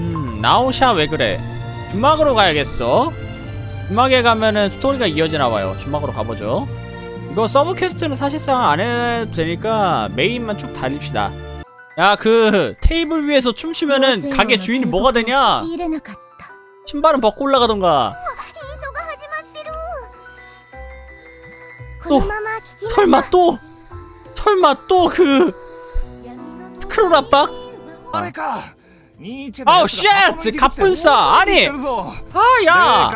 음 나오샤 왜 그래? 주막으로 가야겠어. 주막에 가면은 스토리가 이어져 나와요. 주막으로 가보죠. 이거 서브 퀘스트는 사실상 안 해도 되니까 메인만 쭉 달립시다. 야 그 테이블 위에서 춤추면은 가게 주인이 뭐가 되냐? 신발은 벗고 올라가던가. 또 설마 또 설마 또 그 스크롤 압박? 아. 아우 쉣! 갑분싸! 아니! 아 야!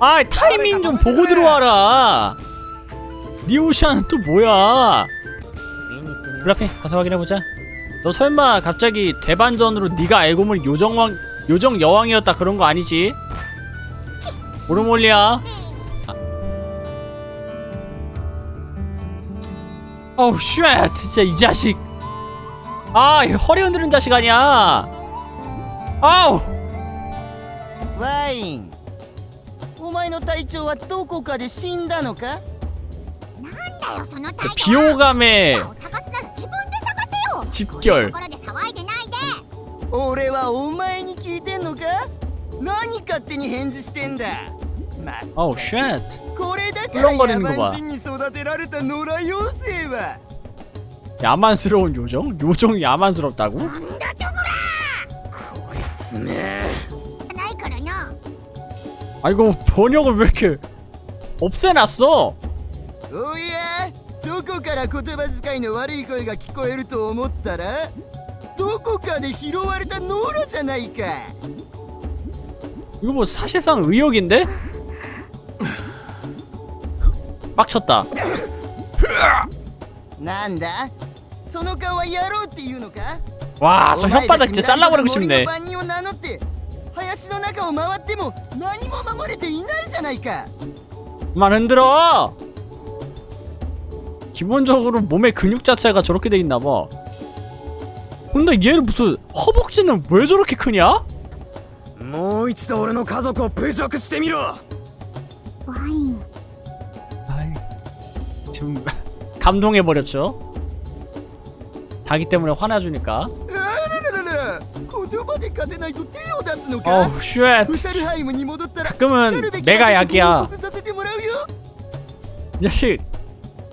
아 타이밍 좀 보고 들어와라! 니오샤는 또 뭐야? 블라피 가서 확인해보자 너 설마 갑자기 대반전으로 네가 알고물 요정왕 요정 여왕이었다 그런 거 아니지? 오르몰리야 아. 아우 쉣 진짜 이 자식 아 이 허리 흔드는 자식 아니야 아우 ワインお前の隊長はどこかで死んだのかだよその 그 態度 비호감의 を探すなら自分で探せよ 집결 ころで騒いでないで俺はお前に聞いてんのか何勝手に返事してんだま 어우 쉣 これだから野 꿀렁거리는 거 봐. 蛮人に育てられた野良妖精は 야만스러운 요정? 요정이 야만스럽다고? こいつめないからな 아 이거 번역을 왜 이렇게 없애놨어? おやどこから言葉遣いの悪い声が聞こえると思ったらどこかで拾われた野良じゃないか 이거 뭐 사실상 의욕인데? 빡쳤다 なんだ その顔はやろうっていうのか 와 저 혓바닥 진짜 잘라버리고 森 싶네 の番人を名乗って林の中を回っても何も守れていないじゃないか 그만 흔들어! 기본적으로 몸의 근육 자체가 저렇게 돼 있나봐 근데 얘는 무슨 허벅지는 왜 저렇게 크냐? もう一度俺の家族を侮辱してみろワイン 아이 지금 감동해버렸죠 자기 때문에 화나주니까 あらららら言葉で勝てないと手を出すのか 어우 쉣 ウサルハイムに戻ったら 가끔은 叱るべき 내가 なことを 약이야 報告させてもらうよ 이 자식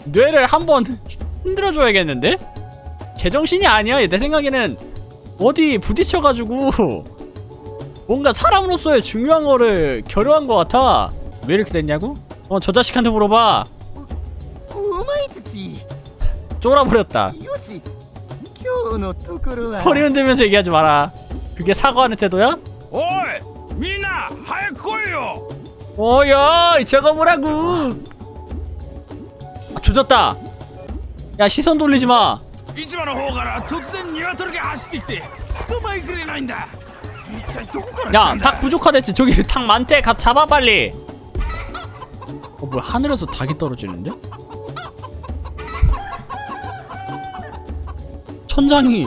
뇌를 한번 흔들어줘야겠는데? 제정신이 아니야 내 생각에는 어디 부딪혀가지고 뭔가 사람으로서의 중요한 거를 결여한 것 같아 왜 이렇게 됐냐고? 어 저 자식한테 물어봐 お前たち 쫄아버렸다 よし今日のところは 허리 흔들면서 얘기하지 마라 그게 사과하는 태도야? おいみんな早く来いよ 어야 저거 뭐라고 아 조졌다 야 시선 돌리지 마 市場の方から突然鶏が走ってきて捕まえくれないんだ一体どこから来た 야 んだ 닭 부족하댔지 저기 닭 많대 가 잡아 빨리 어 뭐야 하늘에서 닭이 떨어지는데? 천장이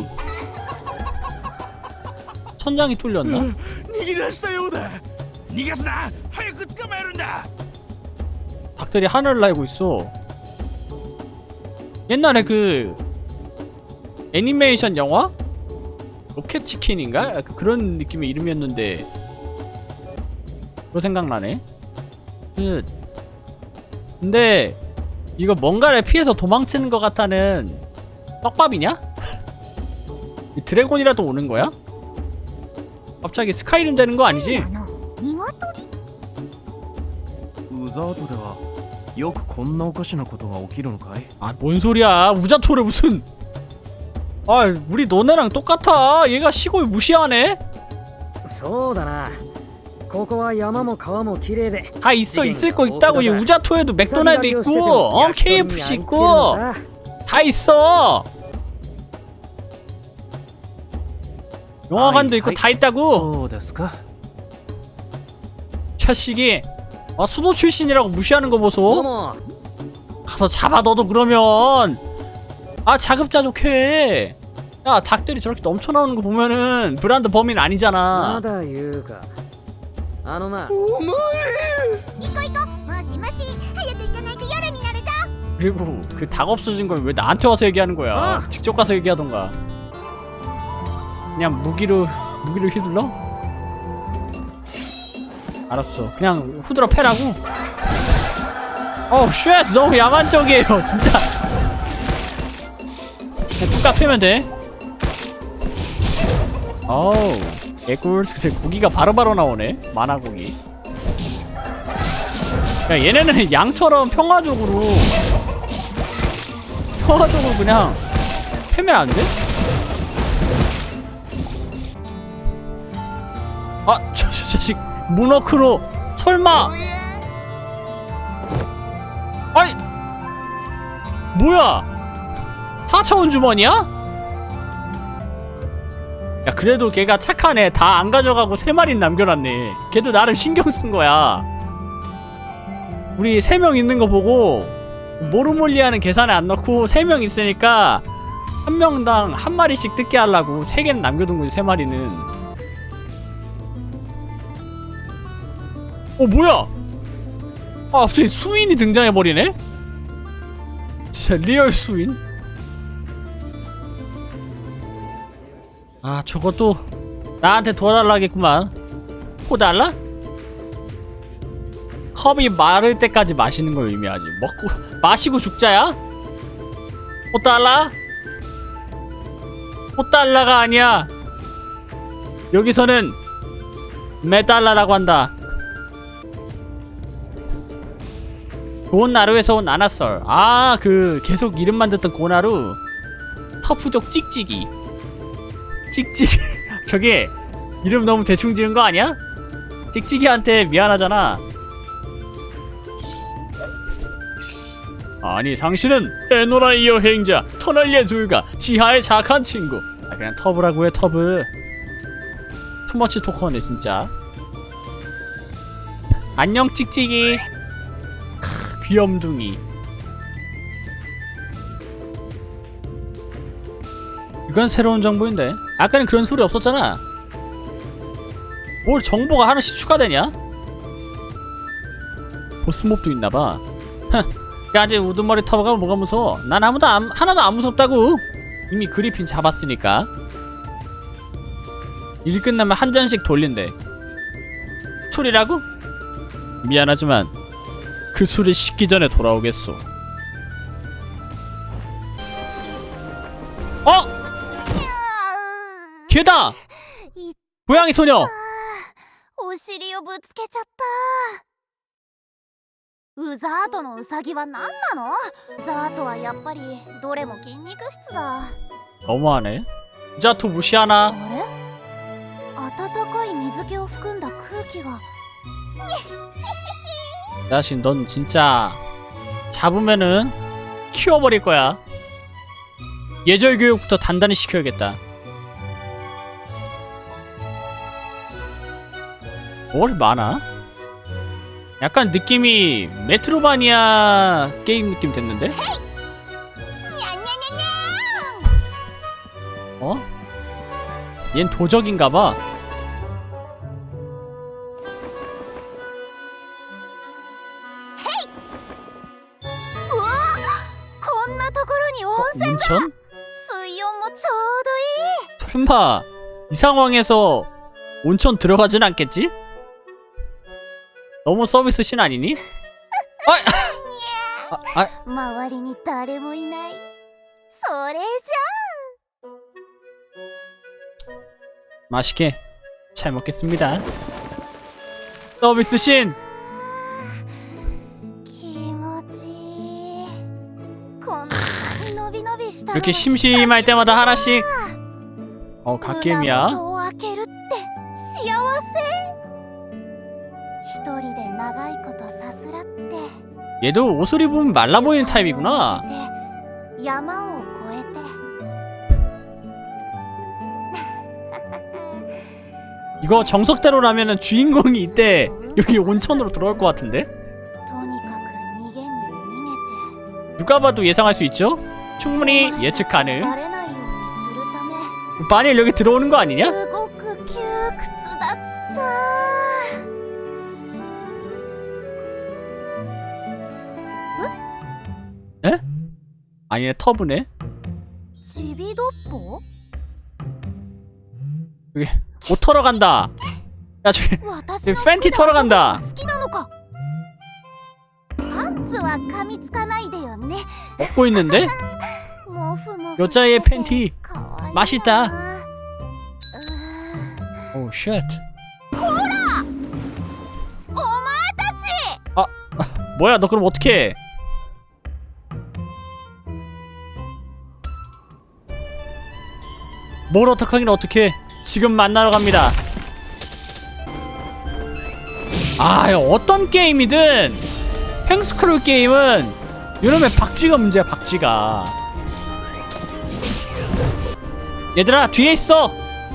천장이 뚫렸나? 逃げ出したようだ逃がすな早く捕まえるんだ 닭들이 하늘을 날고 있어 옛날에 그 애니메이션 영화? 로켓 치킨인가? 약간 그런 느낌의 이름이었는데 그거 생각나네 그 근데 이거 뭔가를 피해서 도망치는 것 같다는 떡밥이냐? 이 드래곤이라도 오는 거야? 갑자기 스카이림 되는 거 아니지? あの鶏ウザートではよくこんなおかしなことが起きるのかい 아 뭔 소리야 우자토를 무슨 아 우리 너네랑 똑같아 얘가 시골 무시하네 そうだなここは山も川も綺麗で 다 있어 있을 거 있다고 얘 우자토에도 맥도날드 있고 어 KFC 있고 다 있어 영화관도 있고 다 있다고. 자식이 아, 수도 출신이라고 무시하는 거 보소. 가서 잡아 너도 그러면. 아 자급자족해. 야 닭들이 저렇게 넘쳐나오는 거 보면은 브랜드 범인 아니잖아. 그리고 그 닭 없어진 걸 왜 나한테 와서 얘기하는 거야? 직접 가서 얘기하던가. 그냥 무기로 무기를 휘둘러? 알았어. 그냥 후드러 패라고? 어우 쉣! 너무 야만적이에요 진짜. 그냥 뚝딱 패면 돼. 어우 개꿀. 근데 고기가 바로바로 나오네 만화 고기 야 얘네는 양처럼 평화적으로 평화적으로 그냥 패면 안 돼? 자식 문어크로 설마. Oh, 아이 뭐야? 4차원 주머니야? 야 그래도 걔가 착하네 다 안 가져가고 3마리 남겨놨네. 걔도 나름 신경 쓴 거야. 우리 3명 있는 거 보고 모르몰리하는 계산에 안 넣고 3명 있으니까 한 명당 한 마리씩 뜯게 하려고 3개는 남겨둔 거지 3마리는. 어 뭐야 아 갑자기 수인이 등장해버리네? 진짜 리얼 수인? 아 저것도 나한테 도와달라겠구만 호달라? 컵이 마를 때까지 마시는 걸 의미하지 먹고 마시고 죽자야? 호달라? 호달라가 아니야 여기서는 메달라라고 한다 고나루에서 온 아나썰 아 그 계속 이름만 듣던 고나루. 터프족 찍찍이. 찍찍이. 저게 이름 너무 대충 지은 거 아니야? 찍찍이한테 미안하잖아. 아니 당신은 에노라이 여행자 터널 예술가 지하의 착한 친구. 아 그냥 터브라고 해 터브. 투머치 토커네 진짜. 안녕 찍찍이. 크, 귀염둥이. 이건 새로운 정보인데. 아까는 그런 소리 없었잖아. 뭘 정보가 하나씩 추가되냐? 보스몹도 있나봐. 까지 우두머리 터버가 뭐가 무서워? 난 아무도 안, 하나도 안 무섭다고. 이미 그리핀 잡았으니까. 일 끝나면 한 잔씩 돌린대. 술이라고? 미안하지만 그 술이 식기 전에 돌아오겠소 어? 걔다! い 고양이 소녀! お尻をぶつけちゃったウザートのウサギは何なのウザートはやっぱりどれも筋肉質だ 너무하네 자투 무시하나 あれ暖かい水気を含んだ空気が 자신 넌 진짜 잡으면은 키워버릴 거야. 예절 교육부터 단단히 시켜야겠다. 뭘 많아? 약간 느낌이 메트로바니아 게임 느낌 됐는데? 어? 얜 도적인가봐. 2천? 수이 온모 저도 설마 이 상황에서 온천 들어가진 않겠지? 너무 서비스 신 아니니? 아, 아, 아, 아! 아! 아! 아! 맛있게 잘 먹겠습니다. 서비스 신 이렇게 심심할 때마다 하나씩. 어 갓겜이야? 얘도 옷을 입으면 말라 보이는 타입이구나. 이거 정석대로라면 주인공이 이때 여기 온천으로 들어올 것 같은데? 누가 봐도 예상할 수 있죠? 충분히 예측 가능. 바닐 여기 들어오는 거 아니냐? 에? 아니네 터브네. 여기 옷 털어 간다. 야 저기 팬티 털어 간다. パンツは噛みつかないでよね 먹고 있는데 もふもふ 여자의 してて 팬티 かわいいな 맛있다 うーん 오 쉣. お前たち 뭐야 너 그럼 어떻게 뭘 어떡하긴 어떡해 지금 만나러 갑니다 아 어떤 게임이든 횡스크롤 게임은 이놈의 박쥐가 문제야 박쥐가 얘들아 뒤에 있어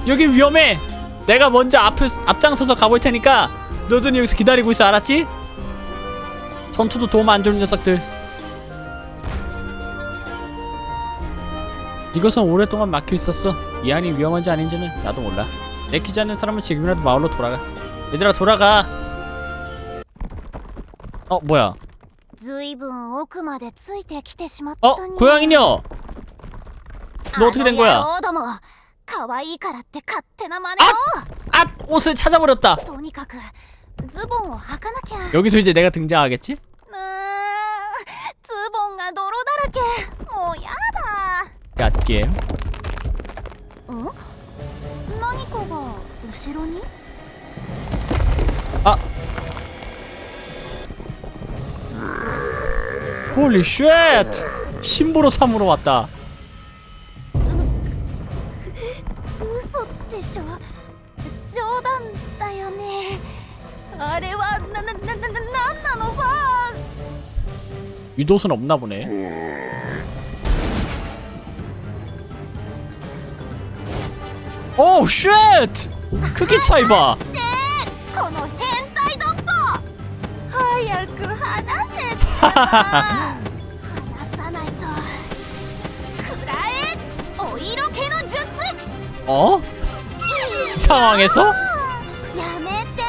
여기 위험해 내가 먼저 앞, 앞장서서 가볼 테니까 너들은 여기서 기다리고 있어 알았지? 전투도 도움 안 주는 녀석들. 이것은 오랫동안 막혀 있었어. 이 안이 위험한지 아닌지는 나도 몰라. 내키지 않는 사람은 지금이라도 마을로 돌아가. 얘들아 돌아가. 어 뭐야? ずいぶん奥までついてきてしまった 어 にゃ 고양이녀. 너 어떻게 된 거야? あの野郎ども可愛いからって勝手な真似を 아 옷을 찾아버렸다. とにかくズボンを履かなきゃ 여기서 이제 내가 등장하겠지? うーんズボンが泥だらけもうやだ 갓게임. ん何かが後ろに 아. 홀리 쉣! 심부로 삼으로 왔다. 위도수는 없나 보네. 오, 쉣! 크기 차이 봐. せってば話さないとくらえお色気の術 어? 이 상황에서? やめて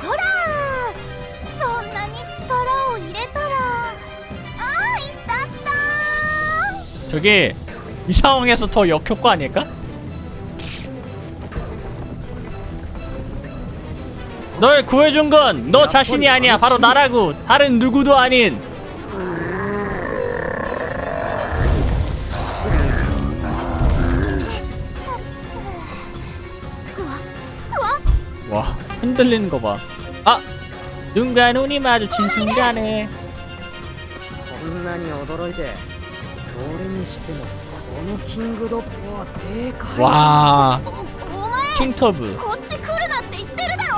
ほらそんなに力を入れたらあいたった 저게 이 상황에서 더 역효과 아닐까? 널 구해준 건 너 자신이 아니야. 바로 나라고. 다른 누구도 아닌.服は服は 와 흔들리는 거 봐. 아 눈과 눈이 마주친 순간에 そんなに驚いてそれにしてもこのキングドッグはでかい 와 おお前 킹터브 こっち来る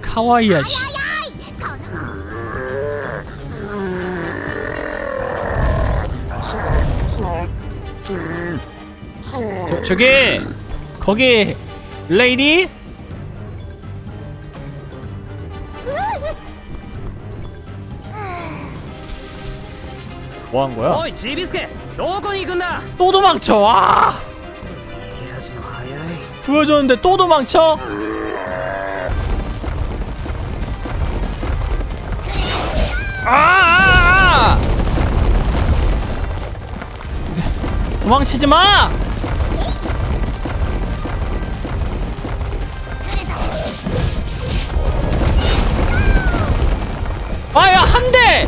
카와이야 씨. 어, 저기 거기 레이디? 뭐 한 거야? 어이 지비스케 너건 이근다 또 도망쳐 아 구해줬는데 또 도망쳐? 도망치지 마! 아야 한 대!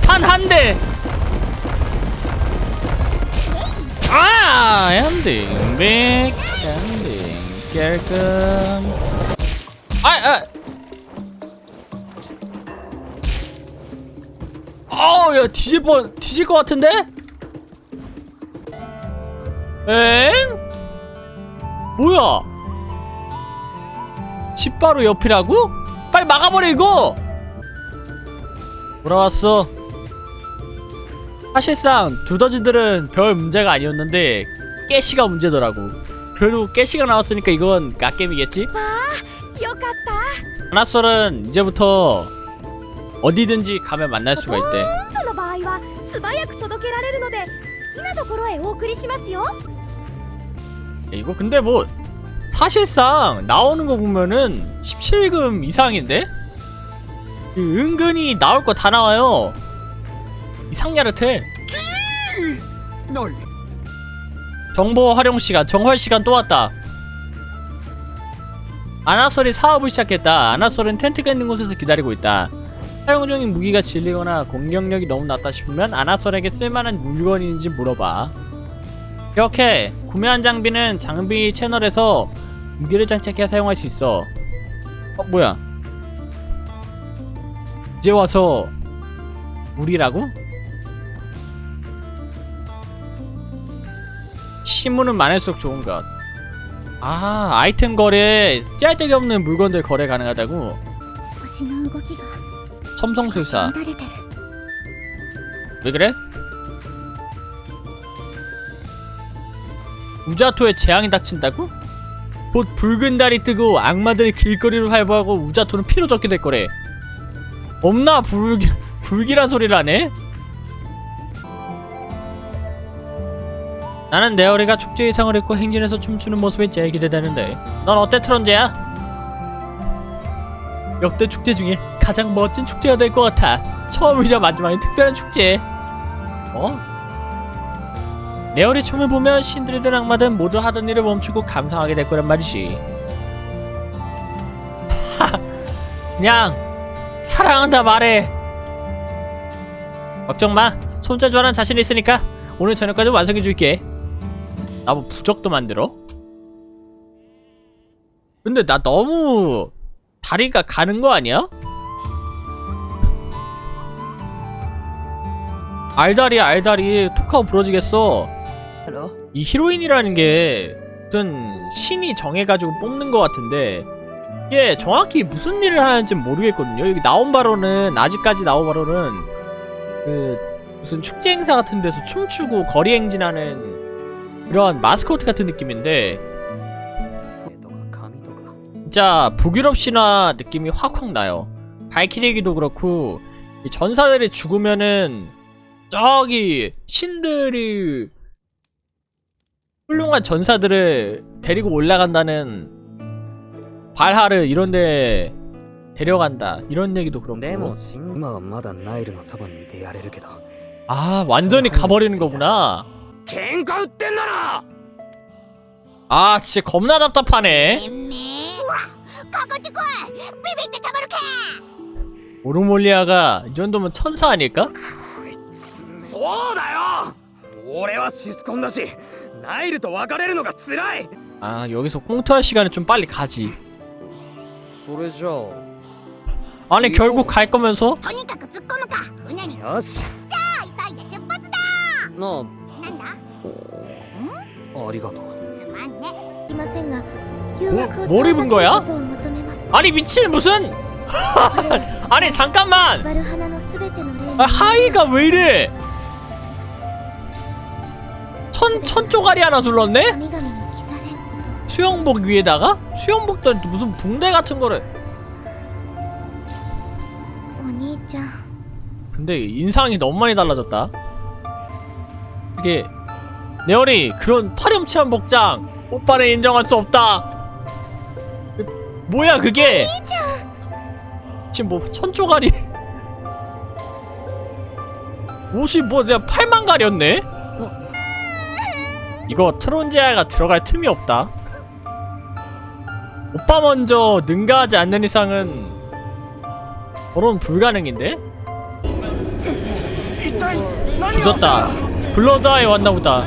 단한 대! 아! 엔딩 빅 엔딩 깔끔스 아! 아! 아우 야 뒤질 뻔 뒤질 것 같은데? 엥? 뭐야? 집 바로 옆이라고? 빨리 막아버려 이거! 돌아왔어 사실상 두더지들은 별 문제가 아니었는데 깨시가 문제더라고 그래도 깨시가 나왔으니까 이건 갓겜이겠지? 아나썰은 이제부터 어디든지 가면 만날 수가 있대 이거 근데 뭐 사실상 나오는 거 보면은 17금 이상인데? 이 은근히 나올 거 다 나와요 이상야릇해 何 정보 활용 시간, 정활 시간 또 왔다. 아나솔이 사업을 시작했다. 아나솔은 텐트가 있는 곳에서 기다리고 있다. 사용 중인 무기가 질리거나 공격력이 너무 낮다 싶으면 아나솔에게 쓸만한 물건인지 물어봐. 이렇게 구매한 장비는 장비 채널에서 무기를 장착해 사용할 수 있어 어 뭐야 이제 와서 물이라고? 신문은 많을수록 좋은 것. 아, 아이템 거래에 짤데기 없는 물건들 거래 가능하다고. 첨성술사. 왜 그래? 우자토에 재앙이 닥친다고? 곧 붉은 달이 뜨고 악마들이 길거리를 활보하고 우자토는 피로 젖게 될 거래. 없나 불 불길한 소리를 하네. 나는 네오리가 축제 의상을 입고 행진해서 춤추는 모습이 제일 기대되는데 넌 어때 트론제야? 역대 축제 중에 가장 멋진 축제가 될 것 같아 처음이자 마지막인 특별한 축제 어? 네오리 춤을 보면 신들이든 악마든 모두 하던 일을 멈추고 감상하게 될 거란 말이지. 하, 그냥 사랑한다 말해. 걱정 마. 손재주 하나 자신 있으니까 오늘 저녁까지 완성해 줄게. 나 뭐 부적도 만들어? 근데 나 너무 다리가 가는 거 아니야? 알다리야 알다리. 톡하고 부러지겠어 이 히로인이라는 게 어떤 신이 정해가지고 뽑는 것 같은데 이게 정확히 무슨 일을 하는지 모르겠거든요. 여기 나온 바로는 아직까지 나온 바로는 그 무슨 축제 행사 같은 데서 춤추고 거리 행진하는 그런 마스코트 같은 느낌인데 진짜 북유럽 신화 느낌이 확확 나요. 발키리기도 그렇고 전사들이 죽으면은 저기 신들이 훌륭한 전사들을 데리고 올라간다는 발하르 이런데 데려간다 이런 얘기도 で 그렇고 もしん今はまだナイルのそばにいてやれるけど 아 완전히 가버리는 거구나 喧嘩売ってんだな 아 진짜 겁나 답답하네 てめえほらかかってこいビビってたまるか 오르몰리아가 이 정도면 천사 아닐까? そうだよ俺はシスコンだし ナイルと別れるのが辛い 아 여기서 꽁트할 시간에 좀 빨리 가지 それじゃ 아니 결국 갈 거면서 とにかく突っ込むか船にあよし急いで出発だなあなんだありがとうつまんねいませんが 뭐- 뭘 입은 거야? を求めます 아니 미친 무슨 아니 잠깐만 バルハナのすべての霊 아, 하이가 왜 이래 천, 천 쪼가리 하나 둘렀네? 수영복 위에다가? 수영복도 아니고 무슨 붕대 같은 거를. 근데 인상이 너무 많이 달라졌다. 이게 네오리 그런 파렴치한 복장. 오빠는 인정할 수 없다. 뭐야 그게? 지금 뭐 천조가리. 옷이 뭐 내가 팔만 가렸네? 이거 트론지아가 들어갈 틈이 없다 오빠 먼저 능가하지 않는 이상은 결혼 불가능인데? 늦었다 블러드아이 왔나보다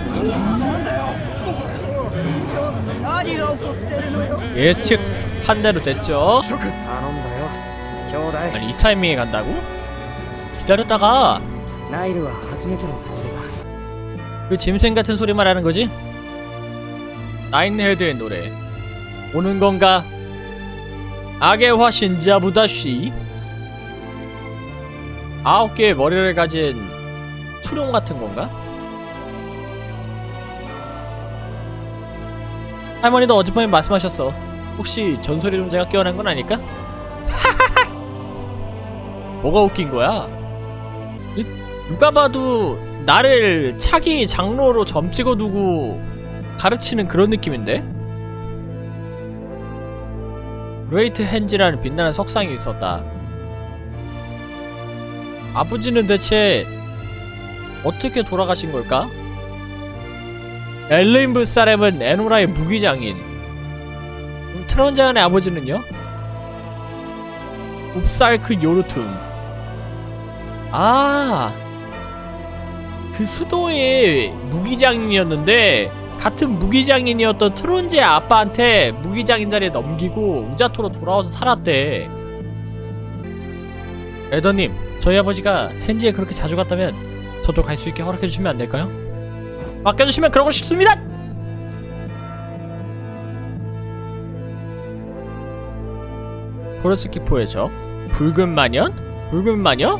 예측한 대로 됐죠? 아니 이 타이밍에 간다고? 기다렸다가 그 짐승 같은 소리만 하는 거지? 나인헤드의 노래 오는 건가? 악의 화 신지아부다쉬 아홉 개의 머리를 가진 수룡 같은 건가? 할머니도 어젯밤에 말씀하셨어. 혹시 전설의 존재가 깨어난 건 아닐까? 뭐가 웃긴 거야? 이- 누가 봐도 나를 차기 장로로 점 찍어두고 가르치는 그런 느낌인데? 그레이트 헨지라는 빛나는 석상이 있었다. 아버지는 대체 어떻게 돌아가신 걸까? 엘레인브 사렘은 에노라의 무기장인. 트론장의 아버지는요? 웁살크 요르툼. 아, 그 수도의 무기장인이었는데 같은 무기장인이었던 트론지의 아빠한테 무기장인 자리에 넘기고 우자토로 돌아와서 살았대. 에더님, 저희 아버지가 헨지에 그렇게 자주 갔다면 저도 갈 수 있게 허락해 주시면 안 될까요? 맡겨주시면 그러고 싶습니다. 포르스키포의 적 붉은 마녀? 붉은 마녀?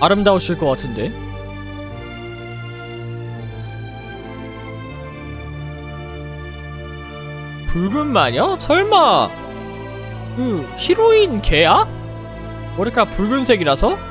아름다우실 것 같은데 붉은 마녀? 설마 그 히로인 걔야? 머리카락 붉은색이라서?